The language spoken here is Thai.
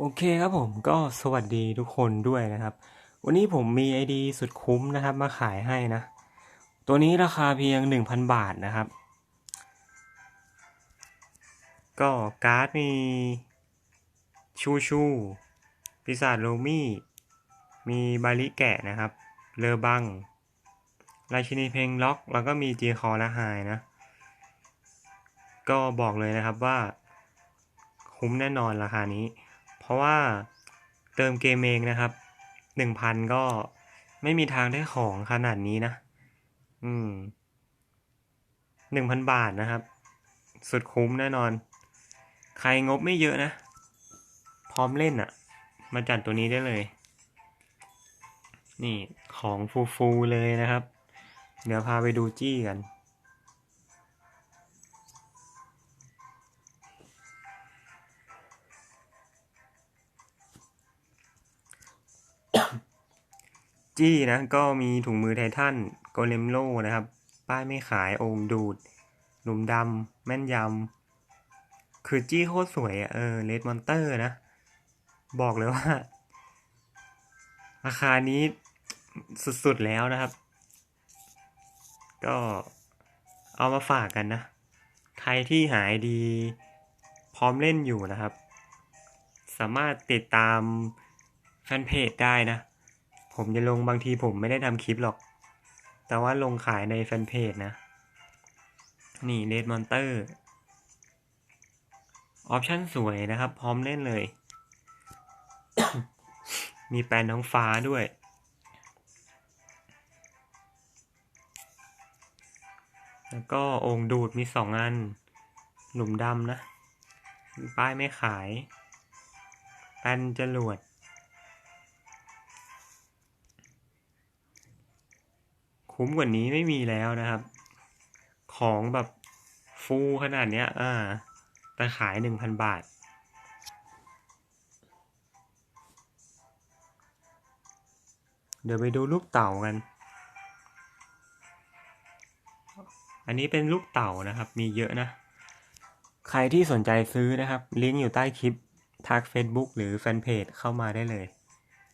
โอเคครับผมก็สวัสดีทุกคนด้วยนะครับ วันนี้ผมมีไอดีสุดคุ้มนะครับ มาขายให้นะ ตัวนี้ราคาเพียง 1,000 บาทนะครับ ก็การ์ดมีชูชูปีศาจโรมี่ มีบาลิแกะนะครับ เลอบัง ราชินีเพลงล็อก แล้วก็มีจีคอและไฮนะ ก็บอกเลยนะครับว่าคุ้มแน่นอนราคานี้ เพราะว่าเติมเกมเองนะครับหนึ่งพันก็ไม่มีทางได้ของขนาดนี้นะ อืมหนึ่งพันบาทนะครับ สุดคุ้มแน่นอน ใครงบไม่เยอะนะ พร้อมเล่นอะ่ะ มาจัดตัวนี้ได้เลย นี่ของฟูๆเลยนะครับ เดี๋ยวพาไปดูจี้กัน จี้นะก็มีถุงมือไททันโกเลมโลนะครับ ป้ายไม่ขายโอมดูดหนุ่มดำแม่นยำคือจี้โคตรสวยอะเออเลดมอนเตอร์นะ บอกเลยว่า ราคานี้สุดๆแล้วนะครับ ก็เอามาฝากกันนะ ใครที่หายดีพร้อมเล่นอยู่นะครับ สามารถติดตามแฟนเพจได้นะ ผมจะลงบางทีผมไม่ได้ทำคลิปหรอก แต่ว่าลงขายในแฟนเพจนะ นี่เลดมอนเตอร์ออปชั่นสวยนะครับ พร้อมเล่นเลย มีแปลนท้องฟ้าด้วย แล้วก็องค์ดูดมีสองอัน หลุมดำนะ ป้ายไม่ขาย แปลนจรวด คุ้มกว่านี้ไม่มีแล้วนะครับ ของแบบฟูขนาดเนี้ย อ่าแต่ขายหนึ่งพันบาท เดี๋ยวไปดูลูกเต่ากัน อันนี้เป็นลูกเต่านะครับ มีเยอะนะ ใครที่สนใจซื้อนะครับ ลิงก์อยู่ใต้คลิปทัก Facebook หรือแฟนเพจเข้ามาได้เลย